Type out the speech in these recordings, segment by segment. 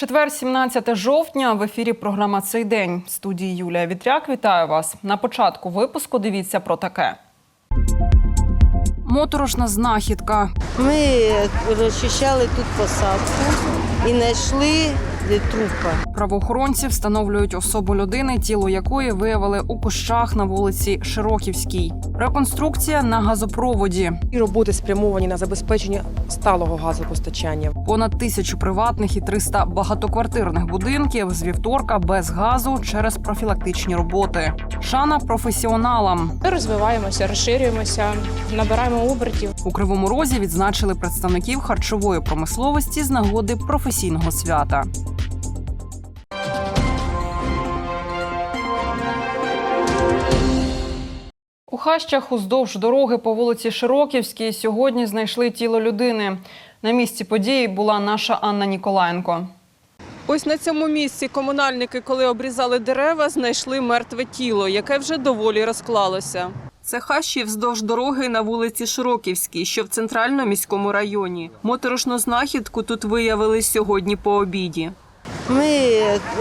Четвер, 17 жовтня. В ефірі програма Цей день. В студії Юлія Вітряк. Вітаю вас. На початку випуску дивіться про таке. Моторошна знахідка. Ми розчищали тут посадку і знайшли трупа. Правоохоронці встановлюють особу людини, тіло якої виявили у кущах на вулиці Широківській. Реконструкція на газопроводі. І роботи спрямовані на забезпечення сталого газопостачання. Понад тисячу приватних і 300 багатоквартирних будинків з вівторка без газу через профілактичні роботи. Шана професіоналам. Ми розвиваємося, розширюємося, набираємо обертів. У Кривому Розі відзначили представників харчової промисловості з нагоди професійного свята. У хащах уздовж дороги по вулиці Широківській сьогодні знайшли тіло людини. На місці події була наша Анна Ніколаєнко. Ось на цьому місці комунальники, коли обрізали дерева, знайшли мертве тіло, яке вже доволі розклалося. Це хащі вздовж дороги на вулиці Широківській, що в центральному міському районі. Моторошну знахідку тут виявили сьогодні по обіді. Ми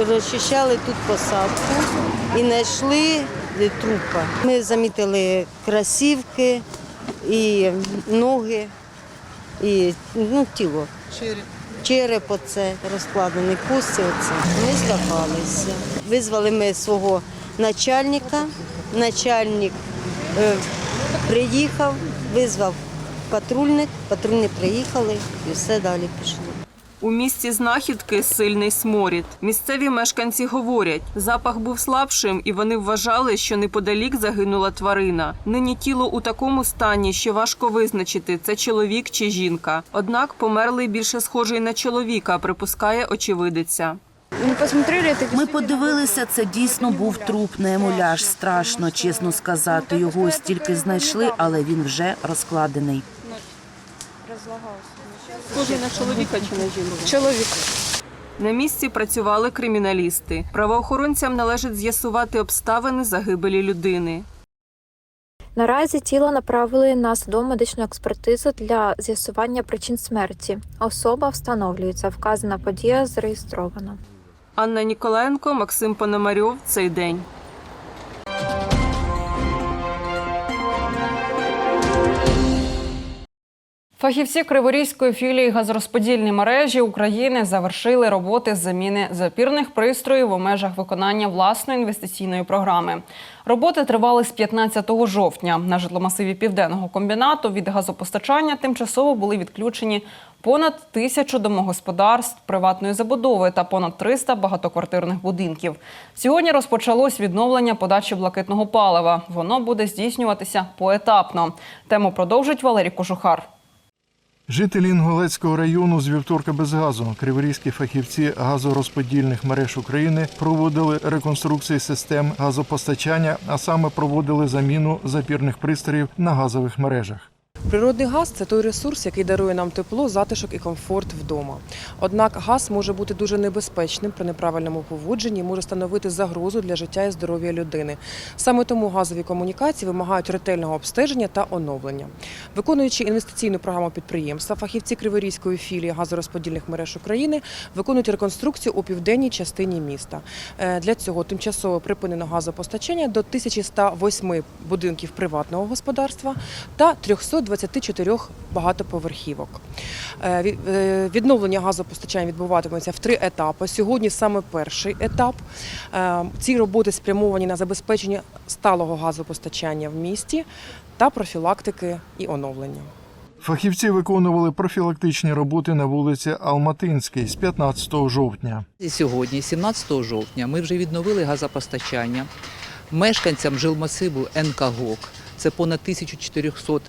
розчищали тут посадку і знайшли трупа. Ми замітили красівки і ноги, і ну, тіло. Череп. Череп оце, розкладений кості оце. Ми злякалися. Визвали ми свого начальника. Начальник е, приїхав, визвав патрульник, патрульні приїхали і все далі пішло. У місці знахідки сильний сморід. Місцеві мешканці говорять, запах був слабшим, і вони вважали, що неподалік загинула тварина. Нині тіло у такому стані, що важко визначити, це чоловік чи жінка. Однак померлий більше схожий на чоловіка, припускає очевидиця. Ми подивилися, це дійсно був труп, не емуляж. Страшно, чесно сказати. Його ось тільки знайшли, але він вже розкладений. Схожий на чоловіка чи на жінку? Чоловік. На місці працювали криміналісти. Правоохоронцям належить з'ясувати обставини загибелі людини. Наразі тіло направили на судово-медичну експертизу для з'ясування причин смерті. Особа встановлюється. Вказана подія зареєстрована. Анна Ніколаєнко, Максим Пономарьов. Цей день. Фахівці Криворізької філії газорозподільні мережі України завершили роботи з заміни запірних пристроїв у межах виконання власної інвестиційної програми. Роботи тривали з 15 жовтня. На житломасиві південного комбінату від газопостачання тимчасово були відключені понад тисячу домогосподарств приватної забудови та понад 300 багатоквартирних будинків. Сьогодні розпочалось відновлення подачі блакитного палива. Воно буде здійснюватися поетапно. Тему продовжить Валерій Кожухар. Жителі Інгулецького району з вівторка без газу. Криворізькі фахівці газорозподільних мереж України проводили реконструкції систем газопостачання, а саме проводили заміну запірних пристроїв на газових мережах. Природний газ це той ресурс, який дарує нам тепло, затишок і комфорт вдома. Однак газ може бути дуже небезпечним при неправильному поводженні, і може становити загрозу для життя і здоров'я людини. Саме тому газові комунікації вимагають ретельного обстеження та оновлення. Виконуючи інвестиційну програму підприємства, фахівці Криворізької філії газорозподільних мереж України виконують реконструкцію у південній частині міста. Е, Для цього тимчасово припинено газопостачання до 1108 будинків приватного господарства та 324 багатоповерхівок. Е, е, Відновлення газопостачання відбуватиметься в три етапи. Сьогодні саме перший етап. Е, Ці роботи спрямовані на забезпечення сталого газопостачання в місті та профілактики і оновлення. Фахівці виконували профілактичні роботи на вулиці Алматинській з 15 жовтня. Сьогодні, 17 жовтня, ми вже відновили газопостачання мешканцям жилмасиву НКГОК. Це понад 1400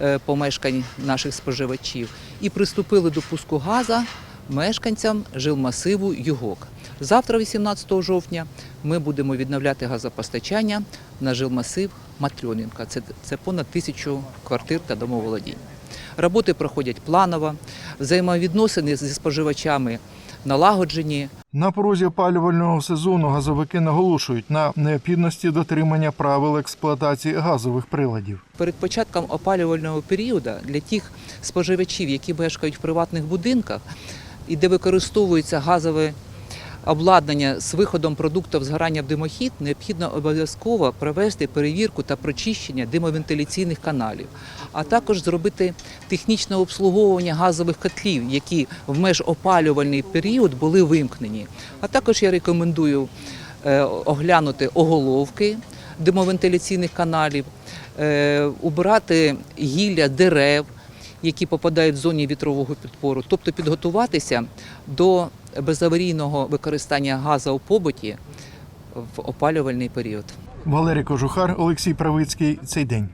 е, помешкань наших споживачів. І приступили до пуску газа мешканцям жилмасиву ЮГОК. Завтра, 18 жовтня, ми будемо відновляти газопостачання на жилмасив Матрьоненка. Це, це понад тисячу квартир та домоволодінь. Роботи проходять планово, взаємовідносини зі споживачами налагоджені. На порозі опалювального сезону газовики наголошують на необхідності дотримання правил експлуатації газових приладів. Перед початком опалювального періоду для тих споживачів, які мешкають в приватних будинках, і де використовується газове обладнання з виходом продуктів згорання в димохід, необхідно обов'язково провести перевірку та прочищення димовентиляційних каналів, а також зробити технічне обслуговування газових котлів, які в межопалювальний період були вимкнені. А також я рекомендую е, оглянути оголовки димовентиляційних каналів, е, убирати гілля дерев, які попадають в зоні вітрового підпору, тобто підготуватися до безаварійного використання газу у побуті в опалювальний період. Валерій Кожухар, Олексій Правицький. Цей день.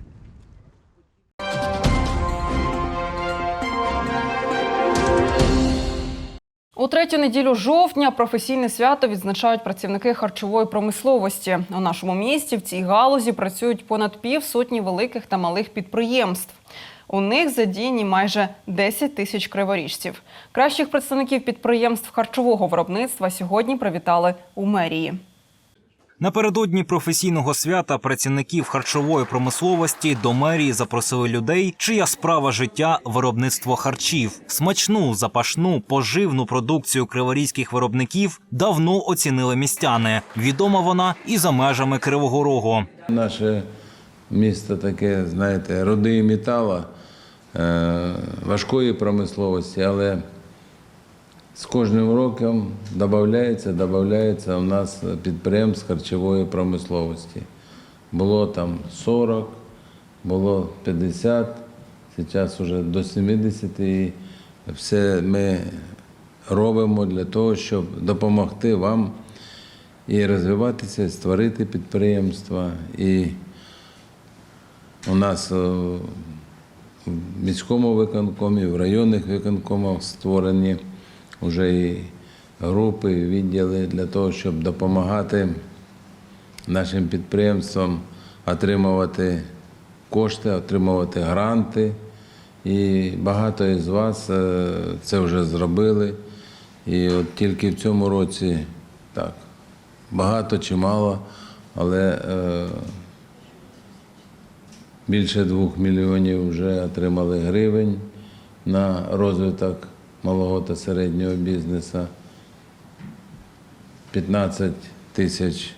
У третю неділю жовтня професійне свято відзначають працівники харчової промисловості. У нашому місті в цій галузі працюють понад півсотні великих та малих підприємств. У них задіяні майже 10 тисяч криворіжців. Кращих представників підприємств харчового виробництва сьогодні привітали у мерії. Напередодні професійного свята працівників харчової промисловості до мерії запросили людей, чия справа життя виробництво харчів. Смачну, запашну, поживну продукцію криворізьких виробників давно оцінили містяни. Відома вона і за межами Кривого Рогу. Наше місто таке, знаєте, роди метала, е, важкої промисловості, але з кожним роком додається, додається у нас підприємств харчової промисловості. Було там 40, було 50, зараз вже до 70 і все ми робимо для того, щоб допомогти вам і розвиватися, і створити підприємства. І у нас е, в міському виконкомі, в районних виконкомах створені вже і групи, і відділи для того, щоб допомагати нашим підприємствам отримувати кошти, отримувати гранти. І багато із вас е, це вже зробили. І от тільки в цьому році так, багато чи мало, але е, більше двох мільйонів вже отримали гривень на розвиток малого та середнього бізнесу. 15 тисяч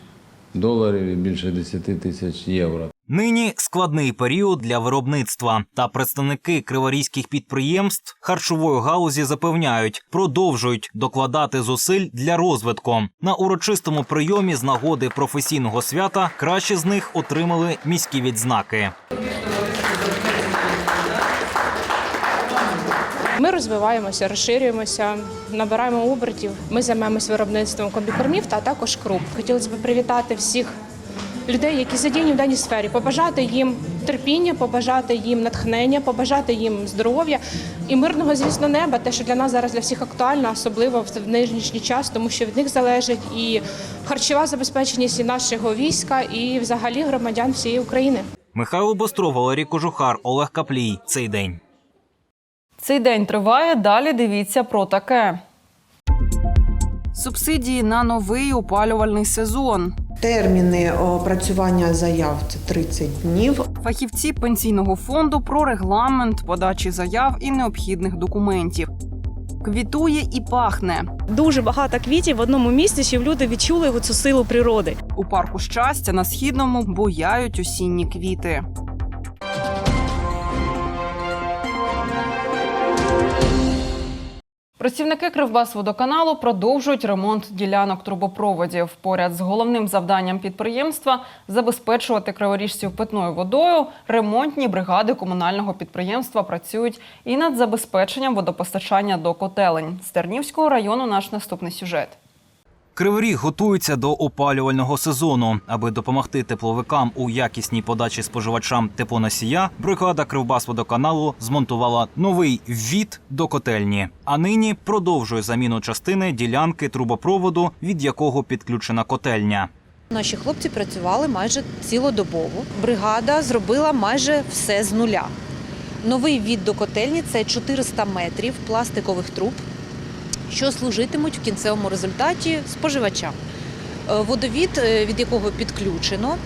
доларів і більше 10 тисяч євро. Нині складний період для виробництва. Та представники криворізьких підприємств харчової галузі запевняють, продовжують докладати зусиль для розвитку. На урочистому прийомі з нагоди професійного свята кращі з них отримали міські відзнаки. Ми розвиваємося, розширюємося, набираємо обертів. Ми займаємося виробництвом комбікормів та також круп. Хотілося б привітати всіх людей, які задіяні в даній сфері, побажати їм терпіння, побажати їм натхнення, побажати їм здоров'я і мирного, звісно, неба. Те, що для нас зараз для всіх актуально, особливо в нинішній час, тому що від них залежить і харчова забезпеченість і нашого війська, і взагалі громадян всієї України. Михайло Бостров, Валерій Кожухар, Олег Каплій. Цей день. Цей день триває. Далі дивіться про таке. Субсидії на новий опалювальний сезон. Терміни опрацювання заяв це 30 днів. Фахівці пенсійного фонду про регламент подачі заяв і необхідних документів. Квітує і пахне. Дуже багато квітів в одному місці, щоб люди відчули цю силу природи. У парку щастя на східному бояють осінні квіти. Працівники Кривбасводоканалу продовжують ремонт ділянок трубопроводів. Поряд з головним завданням підприємства забезпечувати криворіжців питною водою. Ремонтні бригади комунального підприємства працюють і над забезпеченням водопостачання до котелень. З Тернівського району наш наступний сюжет. Кривий Ріг готується до опалювального сезону. Аби допомогти тепловикам у якісній подачі споживачам теплоносія, бригада Кривбасводоканалу змонтувала новий ввід до котельні. А нині продовжує заміну частини ділянки трубопроводу, від якого підключена котельня. Наші хлопці працювали майже цілодобово. Бригада зробила майже все з нуля. Новий від до котельні це 400 метрів пластикових труб, що служитимуть в кінцевому результаті споживачам. Е, Водовід, е, від якого підключено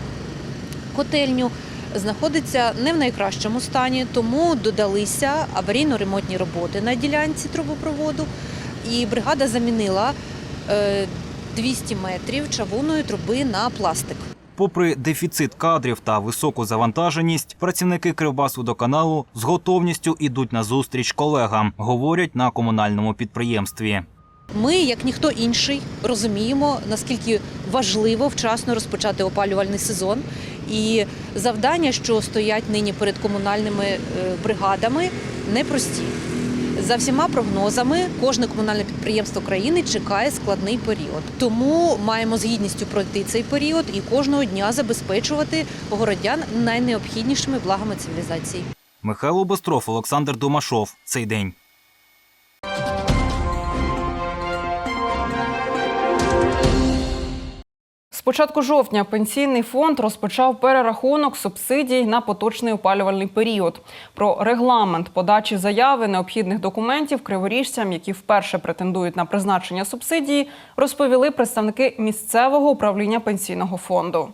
котельню, знаходиться не в найкращому стані, тому додалися аварійно-ремонтні роботи на ділянці трубопроводу. і бригада замінила е, 200 метрів чавунної труби на пластик. Попри дефіцит кадрів та високу завантаженість, працівники Кривбасводоканалу з готовністю ідуть на зустріч колегам, говорять на комунальному підприємстві. Ми, як ніхто інший, розуміємо, наскільки важливо вчасно розпочати опалювальний сезон. І завдання, що стоять нині перед комунальними е, бригадами, непрості. За всіма прогнозами, кожне комунальне підприємство країни чекає складний період. Тому маємо з гідністю пройти цей період і кожного дня забезпечувати городян найнеобхіднішими благами цивілізації. Михайло Бостров, Олександр Домашов. Цей день. З початку жовтня пенсійний фонд розпочав перерахунок субсидій на поточний опалювальний період. Про регламент подачі заяви необхідних документів криворіжцям, які вперше претендують на призначення субсидії, розповіли представники місцевого управління пенсійного фонду.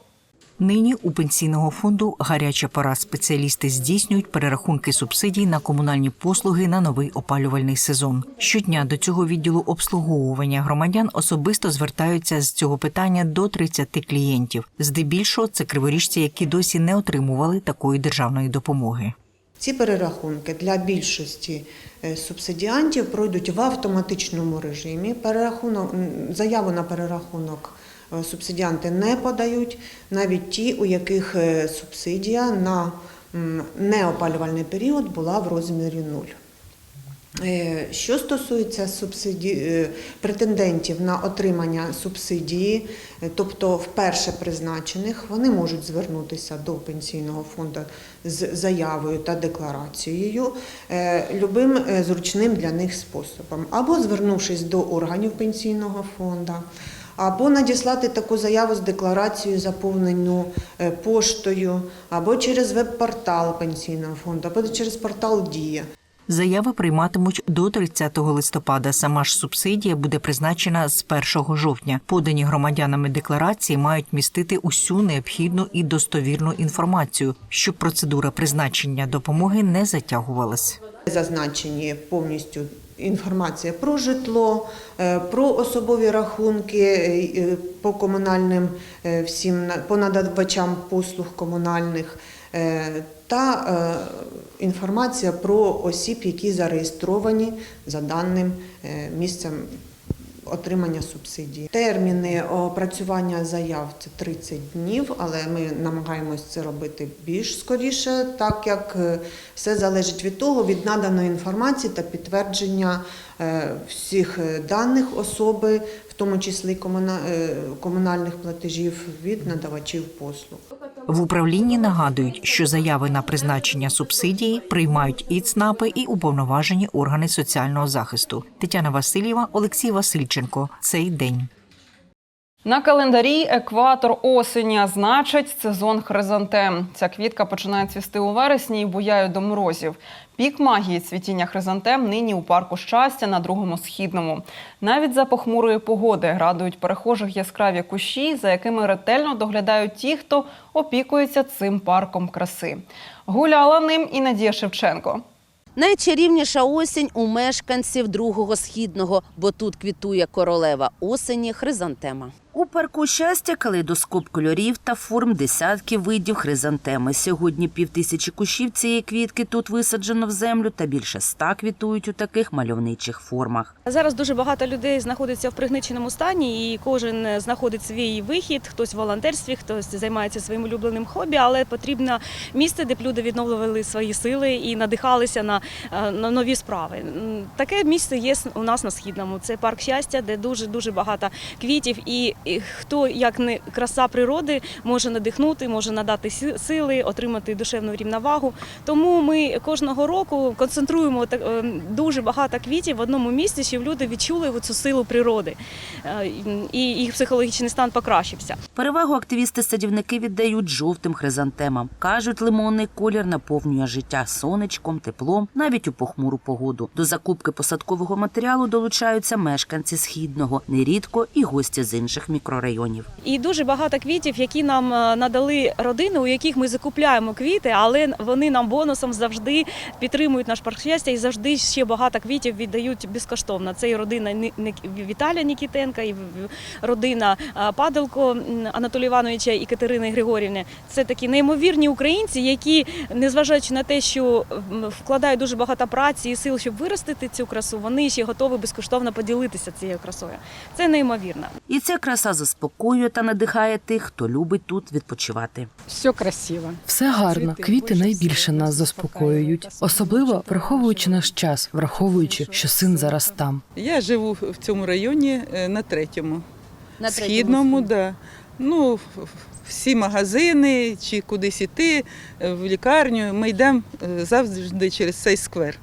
Нині у пенсійного фонду гаряча пора спеціалісти здійснюють перерахунки субсидій на комунальні послуги на новий опалювальний сезон. Щодня до цього відділу обслуговування громадян особисто звертаються з цього питання до 30 клієнтів. Здебільшого це криворіжці, які досі не отримували такої державної допомоги. Ці перерахунки для більшості е, субсидіантів пройдуть в автоматичному режимі. Перерахунок заяву на перерахунок субсидіанти не подають, навіть ті, у яких е, субсидія на неопалювальний період була в розмірі нуль. Е, Що стосується субсиді... е, претендентів на отримання субсидії, е, тобто вперше призначених, вони можуть звернутися до пенсійного фонду з заявою та декларацією е, любим е, зручним для них способом, або звернувшись до органів пенсійного фонду. Або надіслати таку заяву з декларацією, заповнену е, поштою, або через веб-портал пенсійного фонду, або через портал Дія. Заяви прийматимуть до 30 листопада. Сама ж субсидія буде призначена з 1 жовтня. Подані громадянами декларації мають містити усю необхідну і достовірну інформацію, щоб процедура призначення допомоги не затягувалась. Зазначені повністю інформація про житло, е, про особові рахунки е, по комунальним е, всім по надавачам послуг комунальних е, та е, інформація про осіб, які зареєстровані за даним е, місцем отримання субсидії. Терміни опрацювання заяв це 30 днів, але ми намагаємось це робити більш скоріше, так як е, все залежить від того, від наданої інформації та підтвердження е, всіх е, даних особи, тому числі е, комунальних платежів від надавачів послуг. В управлінні нагадують, що заяви на призначення субсидії приймають і ЦНАПи, і уповноважені органи соціального захисту. Тетяна Васильєва, Олексій Васильченко. Цей день. На календарі екватор осені, значить сезон хризантем. Ця квітка починає цвісти у вересні і буяє до морозів. Пік магії цвітіння хризантем нині у парку щастя на другому східному. Навіть за похмурої погоди радують перехожих яскраві кущі, за якими ретельно доглядають ті, хто опікується цим парком краси. Гуляла ним і Надія Шевченко. Найчарівніша осінь у мешканців другого східного, бо тут квітує королева осені хризантема. У парку щастя калейдоскоп кольорів та форм десятки видів хризантеми. Сьогодні півтисячі кущів цієї квітки тут висаджено в землю та більше ста квітують у таких мальовничих формах. Зараз дуже багато людей знаходиться в пригниченому стані, і кожен знаходить свій вихід. Хтось в волонтерстві, хтось займається своїм улюбленим хобі, але потрібно місце, де б люди відновлювали свої сили і надихалися на, е, на нові справи. Таке місце є у нас на східному. Це парк щастя, де дуже дуже багато квітів. І, хто як не краса природи може надихнути, може надати сили, отримати душевну рівновагу. Тому ми кожного року концентруємо е, дуже багато квітів в одному місці, щоб люди відчули цю силу природи Е, і їх психологічний стан покращився. Перевагу активісти-садівники віддають жовтим хризантемам. Кажуть, лимонний колір наповнює життя сонечком, теплом, навіть у похмуру погоду. До закупки посадкового матеріалу долучаються мешканці східного, нерідко і гості з інших мікрорайонів. І дуже багато квітів, які нам е, надали родини, у яких ми закупляємо квіти, але вони нам бонусом завжди підтримують наш парк щастя і завжди ще багато квітів віддають безкоштовно. Це і родина Віталія Нікітенка, і родина е, Падалко Анатолія Івановича і Катерини Григорівни. Це такі неймовірні українці, які, незважаючи на те, що вкладають дуже багато праці і сил, щоб виростити цю красу, вони ще готові безкоштовно поділитися цією красою. Це неймовірно. І ця краса заспокоює та надихає тих, хто любить тут відпочивати. Все красиво. Все гарно. Квіти найбільше нас заспокоюють, особливо враховуючи наш час, враховуючи, що син зараз там. Я живу в цьому районі е, на третьому. На Східному, да. Ну, всі магазини чи кудись іти е, в лікарню. Ми йдемо е, завжди через цей сквер.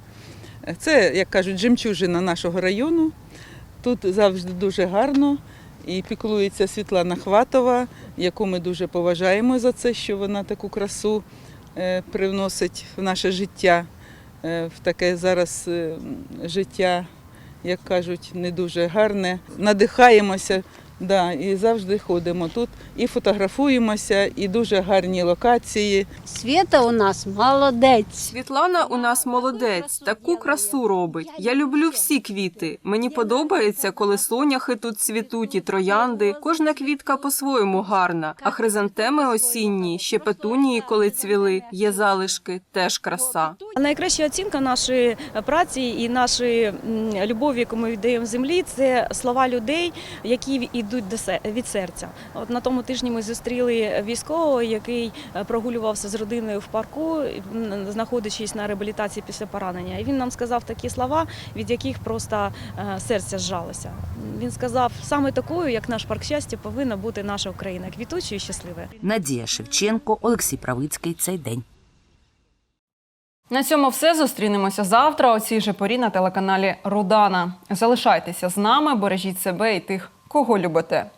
Це, як кажуть, жемчужина нашого району. Тут завжди дуже гарно. І піклується Світлана Хватова, яку ми дуже поважаємо за це, що вона таку красу е, привносить в наше життя, е, в таке зараз е, життя, як кажуть, не дуже гарне. Надихаємося да, і завжди ходимо тут і фотографуємося, і дуже гарні локації. Світа у нас молодець. Світлана у нас молодець, таку красу робить. Я люблю всі квіти. Мені подобається, коли соняхи тут цвітуть і троянди. Кожна квітка по-своєму гарна. А хризантеми осінні, ще петунії, коли цвіли, є залишки, теж краса. Найкраща оцінка нашої праці і нашої любові, яку ми віддаємо землі, це слова людей, які йдуть до се- від серця. От на тому тижні ми зустріли військового, який е, прогулювався з родиною в парку, знаходячись на реабілітації після поранення. І він нам сказав такі слова, від яких просто е, серце зжалося. Він сказав: саме такою, як наш парк щастя, повинна бути наша Україна, квітучою і щасливою. Надія Шевченко, Олексій Правицький. Цей день. На цьому все зустрінемося завтра. О цій же порі на телеканалі Рудана. Залишайтеся з нами, бережіть себе і тих, кого любите.